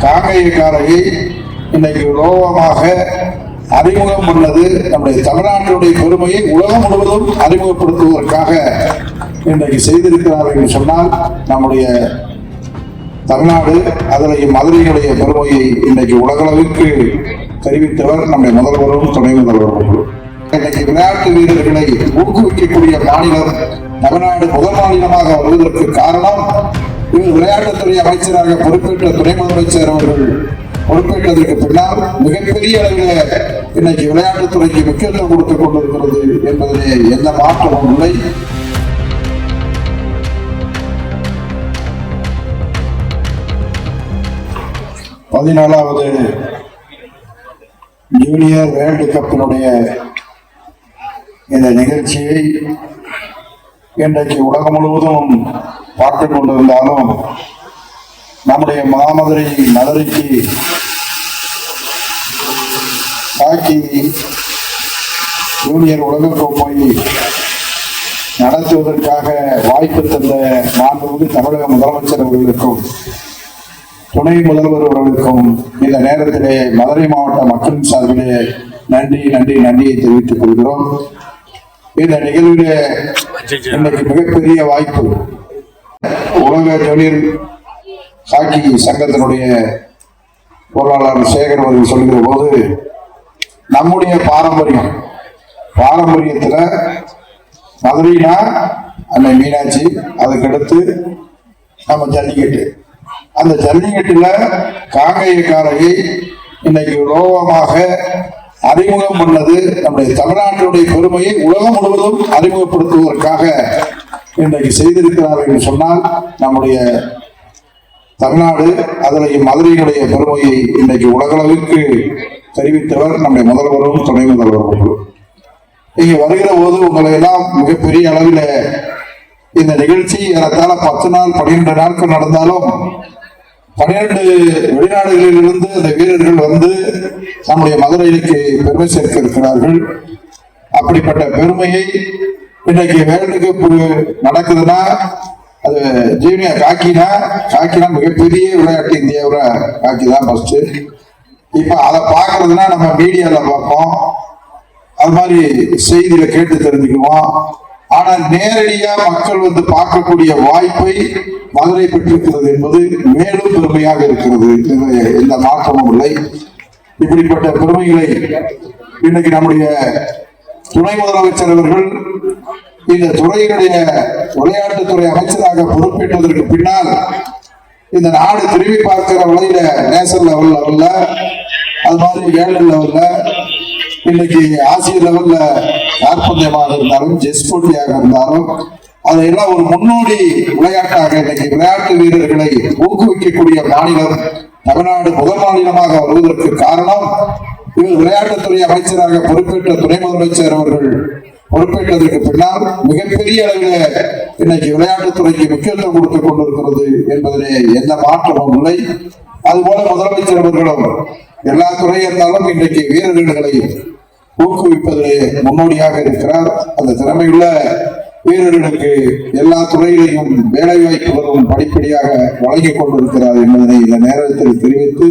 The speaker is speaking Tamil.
காங்கேயக்காரையை இன்னைக்கு உலோகமாக அறிமுகம் பண்ணது நம்முடைய தமிழ்நாட்டினுடைய பெருமையை உலகம் முழுவதும் அறிமுகப்படுத்துவதற்காக இன்றைக்கு செய்திருக்கிறார் என்று சொன்னால் நம்முடைய தமிழ்நாடு அதில் மதுரையினுடைய பெருமையை இன்றைக்கு உலகளவிற்கு தெரிவித்தவர் நம்முடைய முதல்வரும் துணை முதல்வரும் இன்னைக்கு விளையாட்டு வீரர்களை ஊக்குவிக்கக்கூடிய மாநிலம் தமிழ்நாடு முதல் மாநிலமாக வருவதற்கு காரணம் விளையாட்டுத்துறை அமைச்சராக பொறுப்பேற்ற துணை முதலமைச்சர் அவர்கள் பொறுப்பேற்றதற்கு பின்னால் மிகப்பெரிய அளவில் இன்னைக்கு விளையாட்டுத்துறைக்கு முக்கியத்துவம் கொடுத்துக் கொண்டிருக்கிறது என்பதிலே எந்த மாற்றமும் இல்லை. பதினாலாவது ஜூனியர் வேர்ல்டு கப்பினுடைய இந்த நிகழ்ச்சியை இன்றைக்கு உலகம் முழுவதும் பார்த்து கொண்டிருந்தாலும் நம்முடைய மாமதுரை மதுரைக்கு ஹாக்கி ஜூனியர் உலகக்கோப்பை நடத்துவதற்காக வாய்ப்பு தந்த மாண்புமிகு தமிழக முதலமைச்சர் அவர்களுக்கும் துணை முதல்வர் அவர்களுக்கும் இந்த நேரத்திலே மதுரை மாவட்ட மக்களின் சார்பிலே நன்றி நன்றி நன்றியை தெரிவித்துக் கொள்கிறோம். இந்த நிகழ்விலே இன்னைக்கு மிகப்பெரிய வாய்ப்பு. உலக ஜூனியர் ஹாக்கி சங்கத்தினுடைய பொருளாளர் சேகர் அவர்கள் சொல்கிற போது நம்முடைய பாரம்பரியம் பாரம்பரியத்துல மதுரைனா அன்னை மீனாட்சி அதுக்கடுத்து நம்ம ஜல்லிக்கட்டு. அந்த ஜல்லிக்கட்டுல காங்கேயக்காரையை இன்னைக்கு உலோகமாக அறிமுகம் பண்ணது நம்முடைய தமிழ்நாட்டினுடைய பெருமையை உலகம் முழுவதும் அறிமுகப்படுத்துவதற்காக இன்றைக்கு செய்திருக்கிறார் என்று சொன்னால் நம்முடைய தமிழ்நாடு அதில் மதுரையினுடைய பெருமையை இன்றைக்கு உலகளவிற்கு தெரிவித்தவர் நம்முடைய முதல்வரும் துணை முதல்வரும் இங்க வருகிற போது உங்களை எல்லாம் மிகப்பெரிய அளவில் இந்த நிகழ்ச்சி ஏறத்தாழ பத்து நாள் பன்னிரண்டு நாட்கள் நடந்தாலும் பன்னிரண்டு வெளிநாடுகளில் இருந்து அந்த வீரர்கள் வந்து நம்முடைய மதுரைக்கு பெருமை சேர்க்க இருக்கிறார்கள் அப்படிப்பட்ட பெருமையை இன்னைக்கு வேர்ல்டு கப் நடக்குதுன்னா அது ஜூனியர் காக்கினா காக்கினா மிகப்பெரிய விளையாட்டு இந்தியாவில் காக்கி தான் ஃபர்ஸ்ட் இப்ப அதை பார்க்கறதுனா நம்ம மீடியால பார்ப்போம். அது மாதிரி செய்தியில கேட்டு தெரிஞ்சுக்குவோம். ஆனா நேரடியா மக்கள் வந்து பார்க்கக்கூடிய வாய்ப்பை மதுரை பெற்றிருக்கிறது என்பது மேலும் பெருமையாக இருக்கிறது எந்த மாற்றமும் இல்லை. இப்படிப்பட்ட பெருமைகளை இன்னைக்கு நம்முடைய துணை முதலமைச்சர் அவர்கள் இந்த துறையினுடைய விளையாட்டுத்துறை அமைச்சராக பொறுப்பேற்றதற்கு பின்னால் இந்த நாடு திரும்பி பார்க்கிற வழியில நேஷனல் லெவல் லெவல்ல அது மாதிரி ஏழு லெவல்ல இன்னைக்கு ஆசிய லெவல்ல காற்பந்தயமாக இருந்தாலும் செஸ் போட்டியாக இருந்தாலும் அதையெல்லாம் ஒரு முன்னோடி விளையாட்டாக இன்னைக்கு விளையாட்டு வீரர்களை ஊக்குவிக்கக்கூடிய மாநிலம் தமிழ்நாடு முதல் மாநிலமாக வருவதற்கு காரணம் இவர் விளையாட்டுத்துறை அமைச்சராக பொறுப்பேற்ற துணை முதலமைச்சர் அவர்கள் பொறுப்பேற்றதற்கு பின்னால் மிகப்பெரிய அளவில் இன்னைக்கு விளையாட்டுத்துறைக்கு முக்கியத்துவம் கொடுத்துக் கொண்டிருக்கிறது என்பதிலே எந்த மாற்றமும் இல்லை. அதுபோல முதலமைச்சர் அவர்களும் எல்லா துறை இருந்தாலும் இன்றைக்கு வீரர்களை ஊக்குவிப்பதிலே முன்னோடியாக இருக்கிறார். அந்த திறமையுள்ள வீரர்களுக்கு எல்லா துறையிலையும் வேலை வாய்ப்புகளும் படிப்படியாக வழங்கிக் கொண்டிருக்கிறார் என்பதனை இந்த நேரத்தில் தெரிவித்து